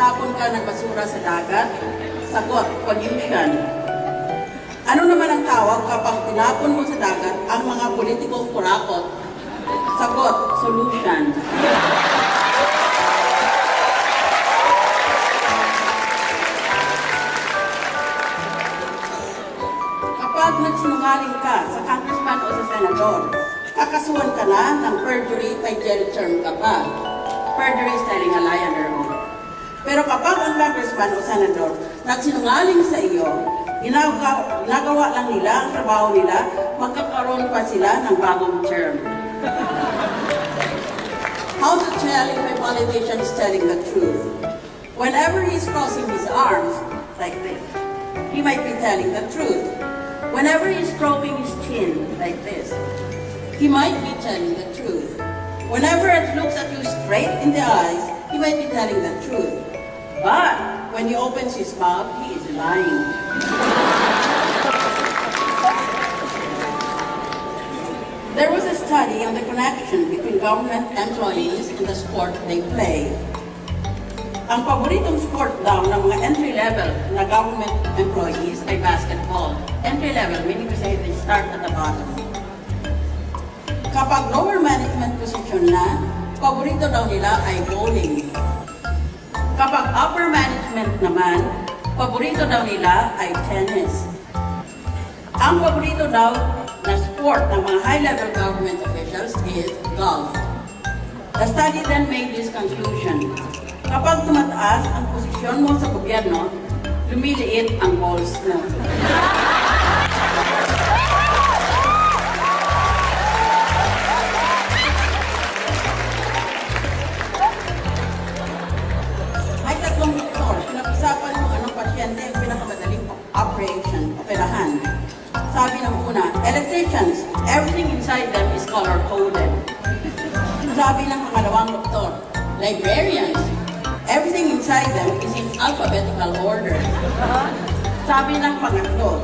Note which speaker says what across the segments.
Speaker 1: nagtapon ka ng basura sa dagat? Sagot, pollution. Ano naman ang tawag kapag tinapon mo sa dagat ang mga politikong kurakot? Sagot, solution. Kapag nagsinungaling ka sa congressman o sa senador, kakasuhan ka na ng perjury by jail term ka pa. Perjury is telling a lie oath. Pero kapag ang congressman o senador nagsinungaling sa iyo, ginagawa, ginagawa lang nila ang trabaho nila, magkakaroon pa sila ng bagong term. How to tell if a politician is telling the truth? Whenever he's crossing his arms, like this, he might be telling the truth. Whenever he's stroking his chin, like this, he might be telling the truth. Whenever it looks at you straight in the eyes, he might be telling the truth. But when he opens his mouth, he is lying. There was a study on the connection between government employees and the sport they play. Ang paboritong sport daw ng mga entry-level na government employees ay basketball. Entry-level, meaning to say they start at the bottom. Kapag lower management position na, paborito daw nila ay bowling. Kapag upper management naman, paborito daw nila ay tennis. Ang paborito daw na sport ng mga high-level government officials is golf. The study then made this conclusion. Kapag tumataas ang posisyon mo sa gobyerno, lumiliit ang goals mo. Pasyente ang pinakamadaling operation, operahan. Sabi ng una, electricians, everything inside them is color-coded. Sabi ng pangalawang doktor, librarians, everything inside them is in alphabetical order. Sabi ng pangatlo,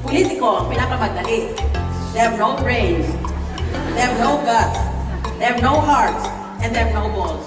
Speaker 1: politiko ang pinakamadali. They have no brains, they have no guts, they have no hearts, and they have no balls.